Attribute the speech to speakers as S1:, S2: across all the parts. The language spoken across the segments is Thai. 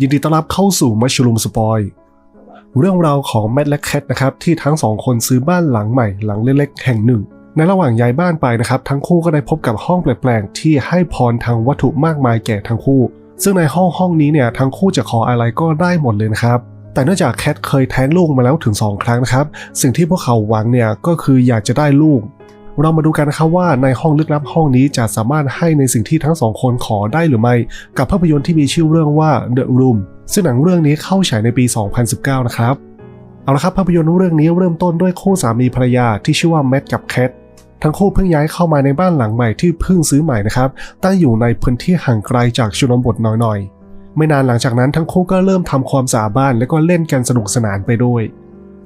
S1: ยินดีต้อนรับเข้าสู่มัชลูมสปอย เรื่องราวของแมทและแคทนะครับที่ทั้งสองคนซื้อบ้านหลังใหม่หลังเล็กๆแห่งหนึ่ง ในระหว่างย้ายบ้านไปนะครับ ทั้งคู่ก็ได้พบกับห้องแปลกๆ ที่ให้พรทางวัตถุมากมายแก่ทั้งคู่ ซึ่งในห้องห้องนี้เนี่ยทั้งคู่จะขออะไรก็ได้หมดเลยนะครับแต่เนื่องจากแคทเคยแท้งลูกมาแล้วถึง 2 ครั้งนะครับ สิ่งที่พวกเขาหวังเนี่ยก็คืออยากจะได้ลูก เรามาดูกันนะครับว่าในห้องลึกลับห้องนี้จะสามารถให้ในสิ่งที่ทั้งสองคนขอได้หรือไม่ กับภาพยนตร์ที่มีชื่อเรื่องว่า The Room ซึ่งหนังเรื่องนี้เข้าฉายในปี 2019 นะครับเอาละครับภาพยนตร์เรื่องนี้เริ่มต้นด้วยคู่สามีภรรยาที่ชื่อว่าแมทกับแคททั้งคู่เพิ่งย้ายเข้ามาในบ้านหลังใหม่ที่เพิ่งซื้อใหม่นะครับ ตั้งอยู่ในพื้นที่ห่างไกลจากชนบทน่อยๆ ไม่นานหลังจากนั้นทั้งคู่ก็เริ่มทำความสะอาดบ้านแล้วก็เล่นกันสนุกสนานไปด้วย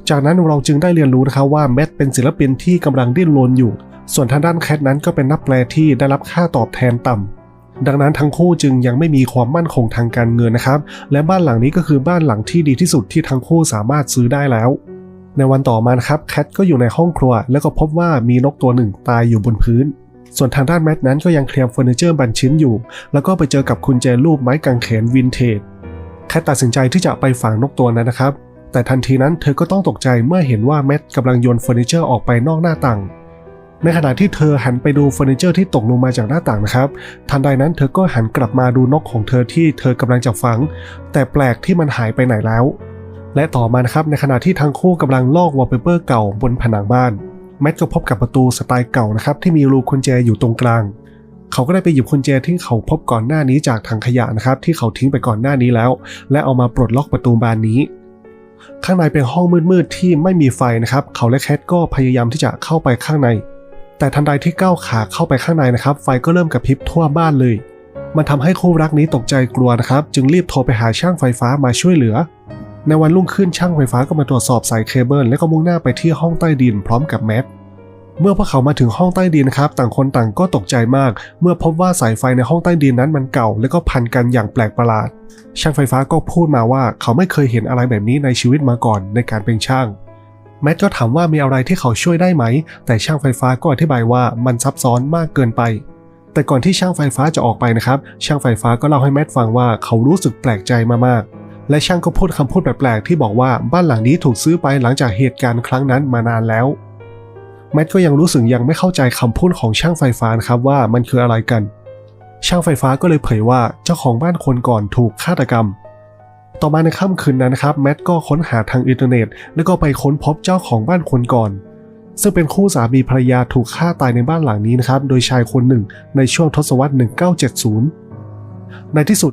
S1: จากนั้นเราจึงได้เรียนรู้นะครับว่าแมทเป็นศิลปินที่กำลังดิ้นรนอยู่ ส่วนทางด้านแคทนั้นก็เป็นนักแปลที่ได้รับค่าตอบแทนต่ำดังนั้นทั้งคู่จึงยังไม่มีความมั่นคงทางการเงินนะครับ และบ้านหลังนี้ก็คือบ้านหลังที่ดีที่สุดที่ทั้งคู่สามารถซื้อได้แล้ว ในวันต่อมานะครับแคทก็อยู่ในห้องครัว แล้วก็พบว่ามีนกตัวหนึ่งตายอยู่บนพื้น ส่วนทางด้านแมทนั้นก็ยังเคลียร์เฟอร์นิเจอร์บางชิ้นอยู่ แล้วก็ไปเจอกับกุญแจรูปไม้กางเขนวินเทจแคทตัดสินใจที่จะไปฝังนกตัวนั้นนะครับ แต่ทันทีนั้นเธอก็ต้องตกใจเมื่อเห็นว่าแมทกำลังโยนเฟอร์นิเจอร์ออกไปนอกหน้าต่าง ในขณะที่เธอหันไปดูเฟอร์นิเจอร์ที่ตกลงมาจากหน้าต่างนะครับ ทันใดนั้นเธอก็หันกลับมาดูนกของเธอที่เธอกำลังจะฝัง แต่แปลกที่มันหายไปไหนแล้ว และต่อมานะครับในขณะที่ทั้งคู่กำลังลอกวอลเปเปอร์เก่าบนผนังบ้านแมทก็พบกับประตูสไตล์เก่านะครับที่มีรูกุญแจอยู่ตรงกลาง เขาก็ได้ไปหยิบกุญแจที่เขาพบก่อนหน้านี้จากถังขยะนะครับที่เขาทิ้งไปก่อนหน้านี้แล้ว และเอามาปลดล็อกประตูบานนี้ ข้างในเป็นห้องมืดๆที่ไม่มีไฟนะครับ เขาและแคทก็พยายามที่จะเข้าไปข้างใน แต่ทันใดที่ก้าวขาเข้าไปข้างในนะครับ ไฟก็เริ่มกระพริบทั่วบ้านเลย มันทำให้คู่รักนี้ตกใจกลัวนะครับ จึงรีบโทรไปหาช่างไฟฟ้ามาช่วยเหลือ ในวันรุ่งขึ้นช่างไฟฟ้าก็มาตรวจสอบสายเคเบิลและก็มุ่งหน้าไปที่ห้องใต้ดินพร้อมกับแมท เมื่อพวกเขามาถึงห้องใต้ดินนะครับต่างคนต่างก็ตกใจมาก เมื่อพบว่าสายไฟในห้องใต้ดินนั้นมันเก่า และก็พันกันอย่างแปลกประหลาด ช่างไฟฟ้าก็พูดมาว่าเขาไม่เคยเห็นอะไรแบบนี้ในชีวิตมาก่อนในการเป็นช่างแมทก็ถามว่ามีอะไรที่เขาช่วยได้ไหม แต่ช่างไฟฟ้าก็อธิบายว่ามันซับซ้อนมากเกินไป แต่ก่อนที่ช่างไฟฟ้าจะออกไปนะครับ ช่างไฟฟ้าก็เล่าให้แมทฟังว่าเขารู้สึกแปลกใจมากๆ และช่างก็พูดคำพูดแปลกๆที่บอกว่าบ้านหลังนี้ถูกซื้อไปหลังจากเหตุการณ์ครั้งนั้นมานานแล้ว แมทก็ยังรู้สึกยังไม่เข้าใจคำพูดของช่างไฟฟ้านะครับว่ามันคืออะไรกัน ช่างไฟฟ้าก็เลยเผยว่าเจ้าของบ้านคนก่อนถูกฆาตกรรม ต่อมาในค่ำคืนนั้นนะครับแมทก็ค้นหาทางอินเทอร์เน็ต แล้วก็ไปค้นพบเจ้าของบ้านคนก่อน ซึ่งเป็นคู่สามีภรรยาถูกฆ่าตายในบ้านหลังนี้นะครับโดยชายคนหนึ่งในช่วงทศวรรษ 1970 ในที่สุด